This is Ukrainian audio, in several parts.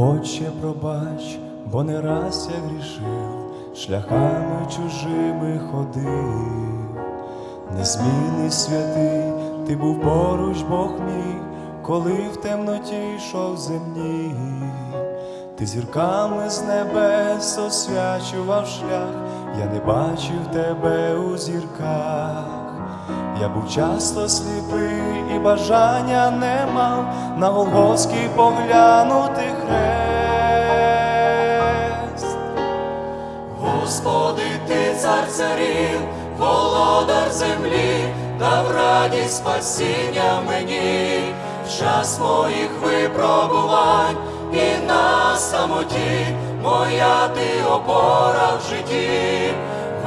Отче, пробач, бо не раз я грішив, шляхами чужими ходив, незмінний святий, ти був поруч, Бог мій, коли в темноті йшов земні, ти зірками з небес освячував шлях, я не бачив тебе у зірках. Я був часто сліпий бажання не мав на Голгофський поглянути хрест. Господи, ти цар царів, володар землі, дав радість спасіння мені, в час моїх випробувань і на самоті, моя ти опора в житті,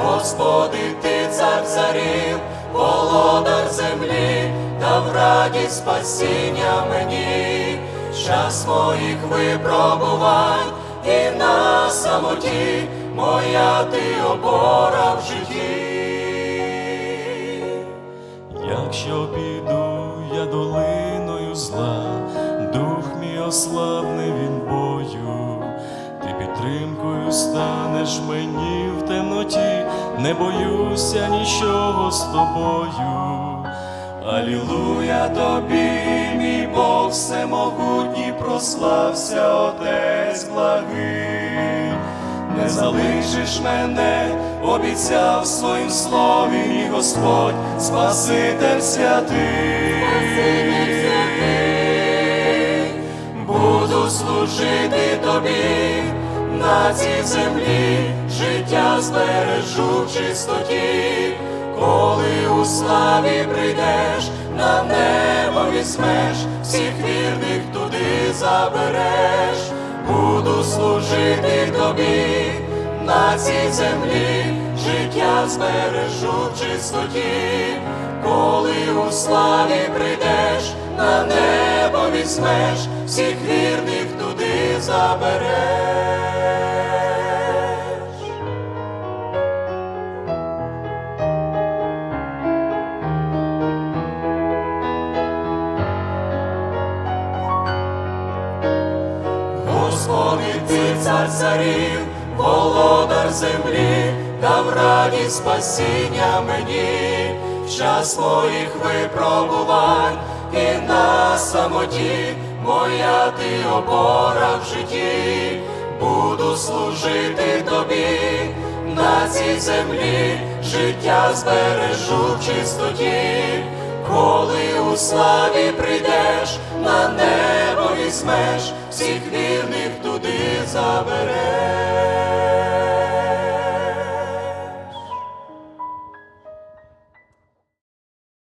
Господи, ти цар царів, володар землі, дав радість спасіння мені, час моїх випробувань і на самоті, моя ти опора в житті. Якщо піду я долиною зла, дух мій ослабне він бою, ти підтримкою станеш мені в темноті, не боюся нічого з тобою. Алілуя тобі, мій Бог всемогутній, прослався Отець благий. Не залишиш мене, обіцяв своїм слові, мій Господь, Спаситель святий. Буду служити тобі на цій землі, життя збережу в чистоті, коли у славі прийдеш, на небо візьмеш, всіх вірних туди забереш, буду служити тобі на цій землі, життя збережу в чистоті, коли у славі прийдеш, на небо візьмеш, всіх вірних туди забереш. Цар царів, володар землі, дав радість спасіння мені, в час моїх випробувань і на самоті, моя ти опора в житті, буду служити тобі на цій землі, життя збережу в чистоті. Коли у славі прийдеш, на небо візьмеш, всіх вірних туди забереш.